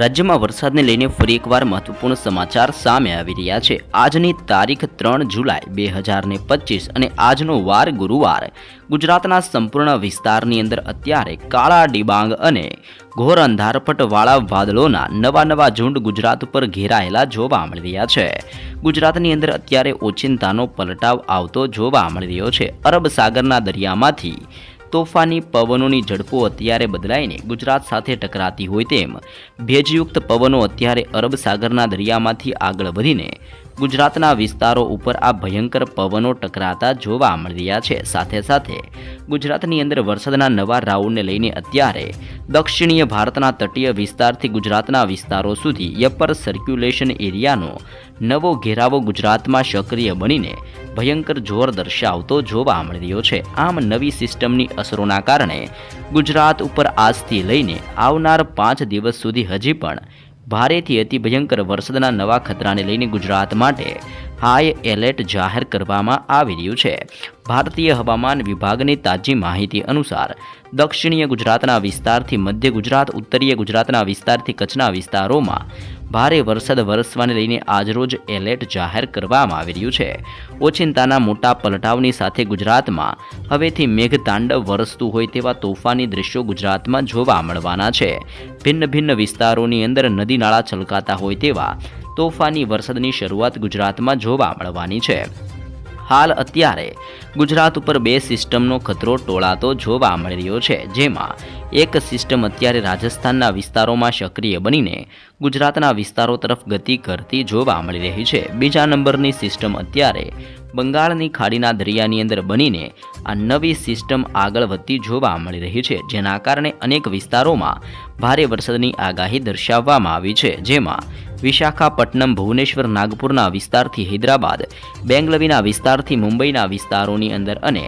રાજ્યમાં વરસાદને લઈને ફરી એકવાર મહત્વપૂર્ણ સમાચાર સામે આવી રહ્યા છે. આજની તારીખ ત્રણ જુલાઈ બે હજાર ને પચીસ અને આજનો વાર ગુરુવાર. ગુજરાતના સંપૂર્ણ વિસ્તારની અંદર અત્યારે કાળા ડિબાંગ અને ઘોર અંધારપટવાળા વાદળોના નવા નવા ઝુંડ ગુજરાત ઉપર ઘેરાયેલા જોવા મળી રહ્યા છે. ગુજરાતની અંદર અત્યારે ઓચિંતાનો પલટાવ આવતો જોવા મળી રહ્યો છે. અરબ સાગરના દરિયામાંથી તોફાની પવનોની ઝડપો અત્યારે બદલાઈને ગુજરાત સાથે ટકરાતી હોય તેમ ભેજયુક્ત પવનો અત્યારે અરબ સાગરના દરિયામાંથી આગળ વધીને ગુજરાતના વિસ્તારો ઉપર આ ભયંકર પવનો ટકરાતા જોવા મળી રહ્યા છે. સાથે સાથે ગુજરાતની અંદર વરસાદના નવા રાઉન્ડને લઈને અત્યારે દક્ષિણીય ભારતના તટીય વિસ્તારથી ગુજરાતના વિસ્તારો સુધી યપર સર્ક્યુલેશન એરિયાનો નવો ઘેરાવો ગુજરાતમાં સક્રિય બનીને ભયંકર જોર દર્શાવતો જોવા મળ્યો છે. આમ નવી સિસ્ટમની અસરોના કારણે ગુજરાત ઉપર આજથી લઈને આવનાર પાંચ દિવસ સુધી હજી પણ ભારેથી અતિ ભયંકર વરસાદના નવા ખતરાને લઈને ગુજરાત માટે હાઈ એલર્ટ જાહેર કરવામાં આવી રહ્યું છે. ભારતીય હવામાન વિભાગની તાજી માહિતી અનુસાર, દક્ષિણીય ગુજરાતના વિસ્તારથી મધ્ય ગુજરાત, ઉત્તરીય ગુજરાતના વિસ્તારથી કચ્છના વિસ્તારોમાં ભારે વરસાદ વરસવાને લઈને આજરોજ એલર્ટ જાહેર કરવામાં આવી રહ્યું છે. ઓચિંતાના મોટા પલટાવની સાથે ગુજરાતમાં હવેથી મેઘતાંડવ વરસતું હોય તેવા તોફાની દ્રશ્યો ગુજરાતમાં જોવા મળવાના છે. ભિન્ન ભિન્ન વિસ્તારોની અંદર નદી નાળા છલકાતા હોય તેવા તોફાની વરસાદની શરૂઆત ગુજરાતમાં જોવા મળવાની છે. હાલ અત્યારે ગુજરાત ઉપર બે સિસ્ટમનો ખતરો ટોળાતો જોવા મળી રહ્યો છે, જેમાં એક સિસ્ટમ અત્યારે રાજસ્થાનના વિસ્તારોમાં સક્રિય બનીને ગુજરાતના વિસ્તારો તરફ ગતિ કરતી જોવા મળી રહી છે. બીજા નંબરની સિસ્ટમ અત્યારે બંગાળની ખાડીના દરિયાની અંદર બનીને આ નવી સિસ્ટમ આગળ વધતી જોવા મળી રહી છે, જેના કારણે અનેક વિસ્તારોમાં ભારે વરસાદની આગાહી દર્શાવવામાં આવી છે. જેમાં વિશાખાપટ્ટનમ, ભુવનેશ્વર, નાગપુરના વિસ્તારથી હૈદરાબાદ, બેંગલવીના વિસ્તારથી મુંબઈના વિસ્તારોની અંદર અને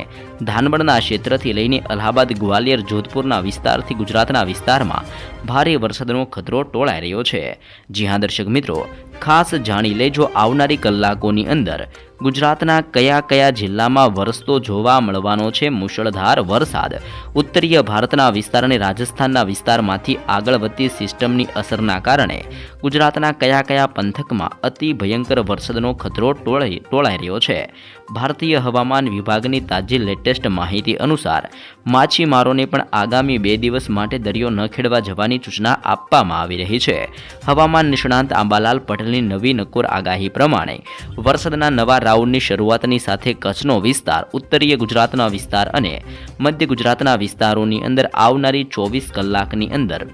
ધાનબડના ક્ષેત્રથી લઈને અલ્હાબાદ, ગ્વાલિયર, જોધપુરના વિસ્તારથી ગુજરાતના વિસ્તારમાં ભારે વરસાદનો ખતરો ટોળાઈ રહ્યો છે. જી હા દર્શક મિત્રો ખાસ જાણી લેજો આવનારી કલાકોની અંદર. ગુજરાતના કયા કયા જિલ્લામાં વરસતો જોવા મળવાનો છે મુશળધાર વરસાદ? ઉત્તરીય ભારતના વિસ્તાર અને રાજસ્થાનના વિસ્તારમાંથી આગળ વધતી સિસ્ટમની અસરના કારણે ગુજરાતના કયા કયા પંથકમાં અતિ ભયંકર વરસાદનો ખતરો ટોળાઈ ટોળાઈ રહ્યો છે? ભારતીય હવામાન વિભાગની તાજી લેટેસ્ટ માહિતી અનુસાર, માછીમારોને પણ આગામી બે દિવસ માટે દરિયો ન ખેડવા જવાની સૂચના આપવામાં આવી રહી છે. હવામાન નિષ્ણાંત આંબાલાલ પટેલની નવી નકોર આગાહી પ્રમાણે વરસાદના નવા રાઉન્ડની શરૂઆતની સાથે કચ્છનો વિસ્તાર, ઉત્તરીય ગુજરાતના વિસ્તાર અને મધ્ય ગુજરાતના વિસ્તારોની અંદર આવનારી ચોવીસ કલાકની અંદર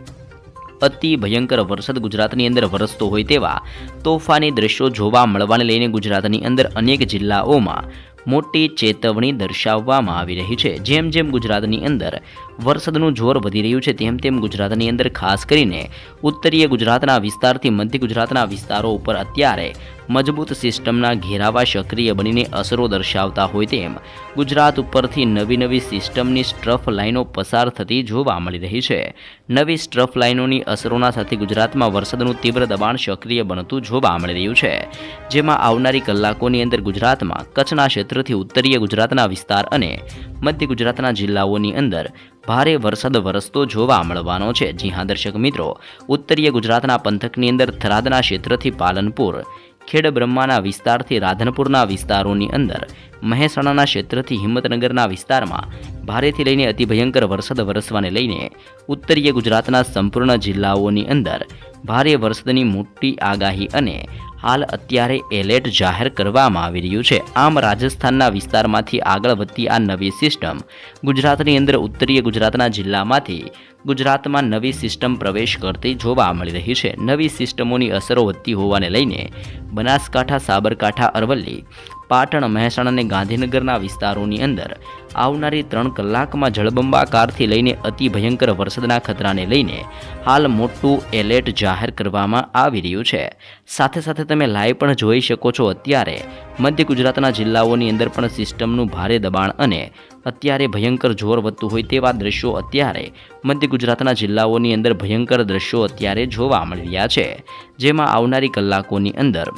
અતિ ભયંકર વરસાદ ગુજરાતની અંદર વરસતો હોય તેવા તોફાની દ્રશ્યો જોવા મળવાને લઈને ગુજરાતની અંદર અનેક જિલ્લાઓમાં મોટી ચેતવણી દર્શાવવામાં આવી રહી છે. જેમ જેમ ગુજરાતની અંદર વરસાદનું જોર વધી રહ્યું છે. તેમ તેમ ગુજરાતની અંદર ખાસ કરીને ઉત્તરીય ગુજરાતના વિસ્તારથી મધ્ય ગુજરાતના વિસ્તારો ઉપર અત્યારે મજબૂત સિસ્ટમના ઘેરાવા સક્રિય બનીને અસરો દર્શાવતા હોય તેમ ગુજરાત ઉપરથી નવી નવી સિસ્ટમની સ્ટ્રફ લાઇનો પસાર થતી જોવા મળી રહી છે. નવી સ્ટ્રફ લાઇનોની અસરોના સાથે ગુજરાતમાં વરસાદનું તીવ્ર દબાણ સક્રિય બનતું જોવા મળી રહ્યું છે. જેમાં આવનારી કલાકોની અંદર ગુજરાતમાં કચ્છના ક્ષેત્રથી ઉત્તરીય ગુજરાતના વિસ્તાર અને મધ્ય ગુજરાતના જિલ્લાઓની અંદર ભારે વરસાદ વરસતો જોવા મળવાનો છે. જી હા, દર્શક મિત્રો, ઉત્તરીય ગુજરાતના પંથકની અંદર થરાદના ક્ષેત્રથી પાલનપુર, ખેડ બ્રહ્માના વિસ્તારથી રાધનપુરના વિસ્તારોની અંદર, મહેસાણાના ક્ષેત્રથી હિંમતનગરના વિસ્તારમાં ભારેથી લઈને અતિભયંકર વરસાદ વરસવાને લઈને ઉત્તરીય ગુજરાતના સંપૂર્ણ જિલ્લાઓની અંદર ભારે વરસાદની મોટી આગાહી અને હાલ અત્યારે એલર્ટ જાહેર કરવામાં આવી રહ્યું છે. આમ રાજસ્થાનના વિસ્તારમાંથી આગળ વધતી આ નવી સિસ્ટમ ગુજરાતની અંદર ઉત્તરીય ગુજરાતના જિલ્લામાંથી ગુજરાતમાં નવી સિસ્ટમ પ્રવેશ કરતી જોવા મળી રહી છે. નવી સિસ્ટમોની અસરો વધતી હોવાને લઈને બનાસકાંઠા, સાબરકાંઠા, અરવલ્લી પાટણ મહેસાણા અને ગાંધીનગરના વિસ્તારોની અંદર આવનારી ત્રણ કલાકમાં જળબંબાકારથી લઈને અતિ ભયંકર વરસાદના ખતરાને લઈને હાલ મોટું એલર્ટ જાહેર કરવામાં આવી રહ્યું છે. સાથે સાથે તમે લાઈવ પણ જોઈ શકો છો અત્યારે મધ્ય ગુજરાતના જિલ્લાઓની અંદર પણ સિસ્ટમનું ભારે દબાણ અને અત્યારે ભયંકર જોર વધતું હોય તેવા દ્રશ્યો અત્યારે મધ્ય ગુજરાતના જિલ્લાઓની અંદર ભયંકર દ્રશ્યો અત્યારે જોવા મળી રહ્યા છે. જેમાં આવનારી કલાકોની અંદર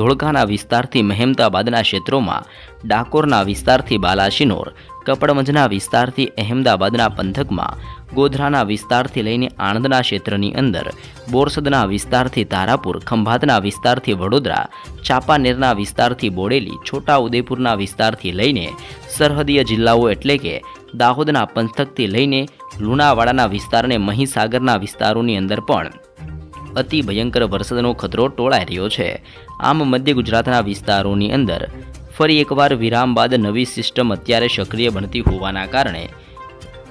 ધોળકાના વિસ્તારથી મહેમદાબાદના ક્ષેત્રોમાં, ડાકોરના વિસ્તારથી બાલાશિનોર કપડમંજના વિસ્તારથી અહેમદાબાદના પંથકમાં, ગોધરાના વિસ્તારથી લઈને આણંદના ક્ષેત્રની અંદર, બોરસદના વિસ્તારથી તારાપુર, ખંભાતના વિસ્તારથી વડોદરા, ચાંપાનેરના વિસ્તારથી બોડેલી છોટા ઉદેપુરના વિસ્તારથી લઈને સરહદીય જિલ્લાઓ એટલે કે દાહોદના પંથકથી લઈને લુણાવાડાના વિસ્તારને મહીસાગરના વિસ્તારોની અંદર પણ અતિ ભયંકર વરસાદનો ખતરો ટોળાઈ રહ્યો છે. આમ મધ્ય ગુજરાતના વિસ્તારોની અંદર ફરી એકવાર વિરામ બાદ નવી સિસ્ટમ અત્યારે સક્રિય બનતી હોવાના કારણે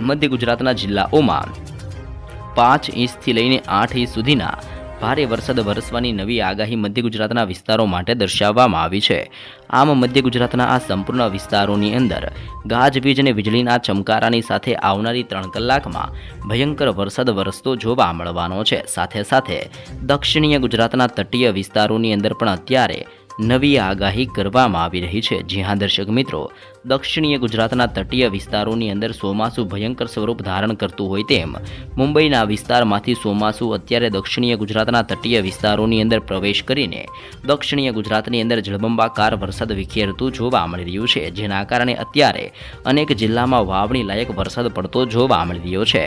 મધ્ય ગુજરાતના જિલ્લાઓમાં પાંચ ઇંચથી લઈને આઠ ઇંચ સુધીના ભારે વરસાદ વરસવાની નવી આગાહી મધ્ય ગુજરાતના વિસ્તારો માટે દર્શાવવામાં આવી છે. આમ મધ્ય ગુજરાતના આ સંપૂર્ણ વિસ્તારોની અંદર ગાજવીજ અને વીજળીના ચમકારાની સાથે આવનારી ત્રણ કલાકમાં ભયંકર વરસાદ વરસતો જોવા મળવાનો છે. સાથે સાથે દક્ષિણીય ગુજરાતના તટીય વિસ્તારોની અંદર પણ અત્યારે નવી આગાહી કરવામાં આવી રહી છે. જી હા, દર્શક મિત્રો દક્ષિણીય ગુજરાતના તટીય વિસ્તારોની અંદર ચોમાસું ભયંકર સ્વરૂપ ધારણ કરતું હોય તેમ મુંબઈના વિસ્તારમાંથી ચોમાસું અત્યારે દક્ષિણીય ગુજરાતના તટીય વિસ્તારોની અંદર પ્રવેશ કરીને દક્ષિણીય ગુજરાતની અંદર જળબંબાકાર વરસાદ વિખેરતું જોવા મળી રહ્યું છે, જેના કારણે અત્યારે અનેક જિલ્લામાં વાવણી લાયક વરસાદ પડતો જોવા મળી રહ્યો છે.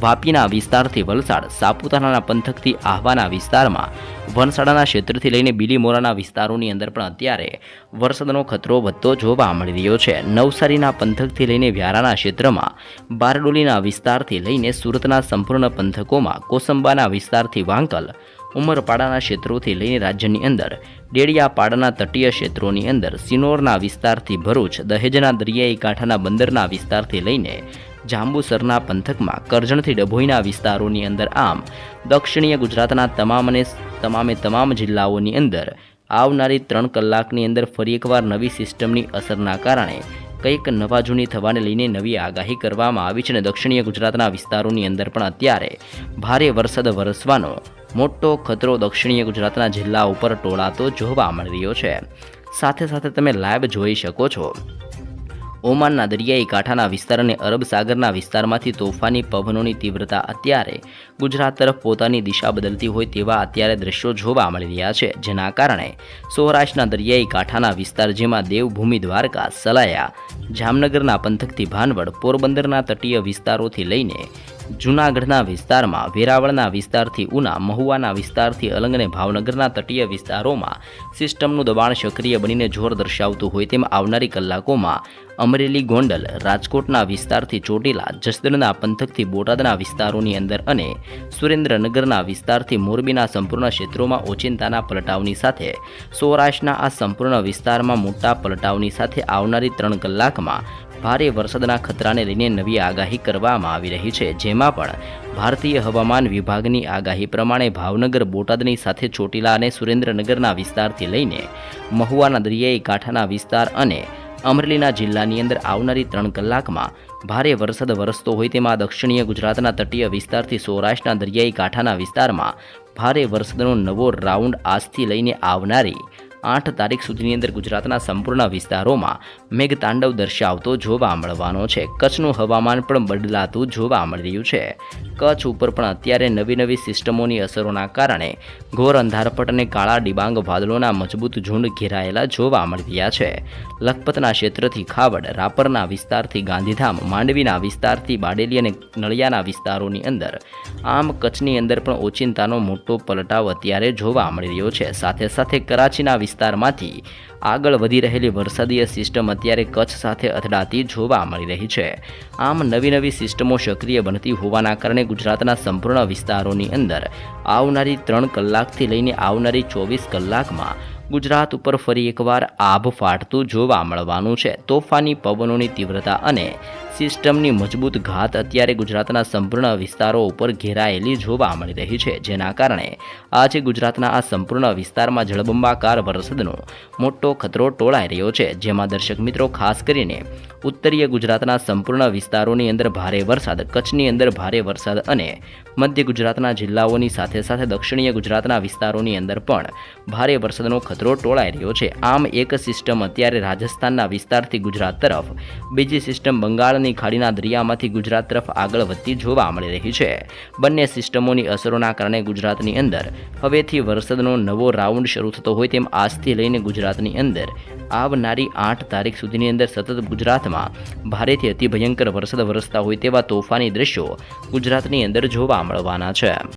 વાપીના વિસ્તારથી વલસાડ, સાપુતારાના પંથકથી આહવાના વિસ્તારમાં વનસાડાના ક્ષેત્રથી લઈને બીલીમોરાના વિસ્તારોની અંદર પણ અત્યારે વરસાદનો ખતરો વધતો જોવા મળી રહ્યો છે. નવસારીના પંથકથી લઈને વ્યારાના ક્ષેત્રમાં, બારડોલીના વિસ્તારથી લઈને સુરતના સંપૂર્ણ પંથકોમાં કોસંબાના વિસ્તારથી વાંકલ, ઉમરપાડાના ક્ષેત્રોથી લઈને રાજ્યની અંદર, ડેડિયાપાડાના તટીય ક્ષેત્રોની અંદર, સિનોરના વિસ્તારથી ભરૂચ, દહેજના દરિયાઈ કાંઠાના બંદરના વિસ્તારથી લઈને જાંબુસરના પંથકમાં, કરજણથી ડભોઈના વિસ્તારોની અંદર આમ, દક્ષિણીય ગુજરાતના તમામ અને તમામે તમામ જિલ્લાઓની અંદર આવનારી ત્રણ કલાકની અંદર ફરી એકવાર નવી સિસ્ટમની અસરના કારણે કંઈક નવા જૂની થવાને લઈને નવી આગાહી કરવામાં આવી છે અને દક્ષિણીય ગુજરાતના વિસ્તારોની અંદર પણ અત્યારે ભારે વરસાદ વરસવાનો મોટો ખતરો દક્ષિણીય ગુજરાતના જિલ્લા ઉપર ટોળાતો જોવા મળી રહ્યો છે. સાથે સાથે તમે લાઈવ જોઈ શકો છો. ઓમાનના દરિયાઈ કાંઠાના વિસ્તાર અને અરબ સાગરના વિસ્તારમાંથી તોફાની પવનોની તીવ્રતા અત્યારે ગુજરાત તરફ પોતાની દિશા બદલતી હોય તેવા અત્યારે દ્રશ્યો જોવા મળી રહ્યા છે, જેના કારણે સૌરાષ્ટ્રના દરિયાઈ કાંઠાના વિસ્તાર જેમાં દેવભૂમિ દ્વારકા, સલાયા, જામનગરના પંથકથી ભાનવડ, પોરબંદરના તટીય વિસ્તારોથી લઈને જૂનાગઢના વિસ્તારમાં, વેરાવળના વિસ્તારથી ઉના, મહુવાના વિસ્તારથી અલંગ અને ભાવનગરના તટીય વિસ્તારોમાં સિસ્ટમનું દબાણ સક્રિય બનીને જોર દર્શાવતું હોય તેમ આવનારી કલાકોમાં અમરેલી ગોંડલ, રાજકોટના વિસ્તારથી ચોટીલા, જસદણના પંથકથી બોટાદના વિસ્તારોની અંદર અને સુરેન્દ્રનગરના વિસ્તારથી મોરબીના સંપૂર્ણ ક્ષેત્રોમાં ઓચિંતાના પલટાવની સાથે, સૌરાષ્ટ્રના આ સંપૂર્ણ વિસ્તારમાં મોટા પલટાવની સાથે આવનારી ત્રણ કલાકમાં ભારે વરસાદના ખતરાને લઈને નવી આગાહી કરવામાં આવી રહી છે, જેમાં પણ ભારતીય હવામાન વિભાગની આગાહી પ્રમાણે ભાવનગર, બોટાદની સાથે ચોટીલા અને સુરેન્દ્રનગરના વિસ્તારથી લઈને મહુવાના દરિયાઈ કાંઠાના વિસ્તાર અને અમરેલીના જિલ્લાની અંદર આવનારી ત્રણ કલાકમાં ભારે વરસાદ વરસતો હોય તેમાં દક્ષિણીય ગુજરાતના તટીય વિસ્તારથી સૌરાષ્ટ્રના દરિયાઈ કાંઠાના વિસ્તારમાં ભારે વરસાદનો નવો રાઉન્ડ આજથી લઈને આવનારી આઠ તારીખ સુધીની અંદર ગુજરાતના સંપૂર્ણ વિસ્તારોમાં મેઘતાંડવ દર્શાવતો જોવા મળવાનો છે. કચ્છનું હવામાન પણ બદલાતું જોવા મળી રહ્યું છે. કચ્છ ઉપર પણ અત્યારે નવી નવી સિસ્ટમોની અસરોના કારણે ઘોર અંધારપટ અને કાળા ડિબાંગ વાદળોના મજબૂત ઝુંડ ઘેરાયેલા જોવા મળી રહ્યા છે. લખપતના ક્ષેત્રથી ખાવડ, રાપરના વિસ્તારથી ગાંધીધામ, માંડવીના વિસ્તારથી બાડેલી અને નળિયાના વિસ્તારોની અંદર આમ કચ્છની અંદર પણ ઓચિંતાનો મોટો પલટાવ અત્યારે જોવા મળી રહ્યો છે. સાથે સાથે કરાચીના વિસ્તારમાંથી આગળ વધી રહેલી વરસાદીય સિસ્ટમ અત્યારે કચ્છ સાથે અથડાતી જોવા મળી રહી છે. આમ નવી નવી સિસ્ટમો સક્રિય બનતી હોવાના કારણે ગુજરાતના સંપૂર્ણ વિસ્તારોની અંદર આવનારી ત્રણ કલાકથી લઈને આવનારી ચોવીસ કલાકમાં ગુજરાત ઉપર ફરી એકવાર આભ ફાટતું જોવા મળવાનું છે. તોફાની પવનોની તીવ્રતા અને સિસ્ટમની મજબૂત ઘાત અત્યારે ગુજરાતના સંપૂર્ણ વિસ્તારો ઉપર ઘેરાયેલી જોવા મળી રહી છે. જેના કારણે આજે ગુજરાતના આ સંપૂર્ણ વિસ્તારમાં જળબંબાકાર વરસાદનો મોટો ખતરો ટોળાઈ રહ્યો છે. જેમાં દર્શક મિત્રો, ખાસ કરીને ઉત્તરીય ગુજરાતના સંપૂર્ણ વિસ્તારોની અંદર ભારે વરસાદ, કચ્છની અંદર ભારે વરસાદ અને મધ્ય ગુજરાતના જિલ્લાઓની સાથે સાથે દક્ષિણીય ગુજરાતના વિસ્તારોની અંદર પણ ભારે વરસાદનો ખતરો ટોળાઈ રહ્યો છે. આમ એક સિસ્ટમ અત્યારે રાજસ્થાનના વિસ્તારથી ગુજરાત તરફ, બીજી સિસ્ટમ બંગાળની ખાડીના દરિયામાંથી ગુજરાત તરફ આગળ વધતી જોવા મળી રહી છે. બંને સિસ્ટમોની અસરોના કારણે ગુજરાતની અંદર હવેથી વરસાદનો નવો રાઉન્ડ શરૂ થતો હોય તેમ આજથી લઈને ગુજરાતની અંદર આવનારી આઠ તારીખ સુધીની અંદર સતત ગુજરાતમાં ભારેથી અતિ ભયંકર વરસાદ વરસતા હોય તેવા તોફાની દ્રશ્યો ગુજરાતની અંદર જોવા મળવાના છે.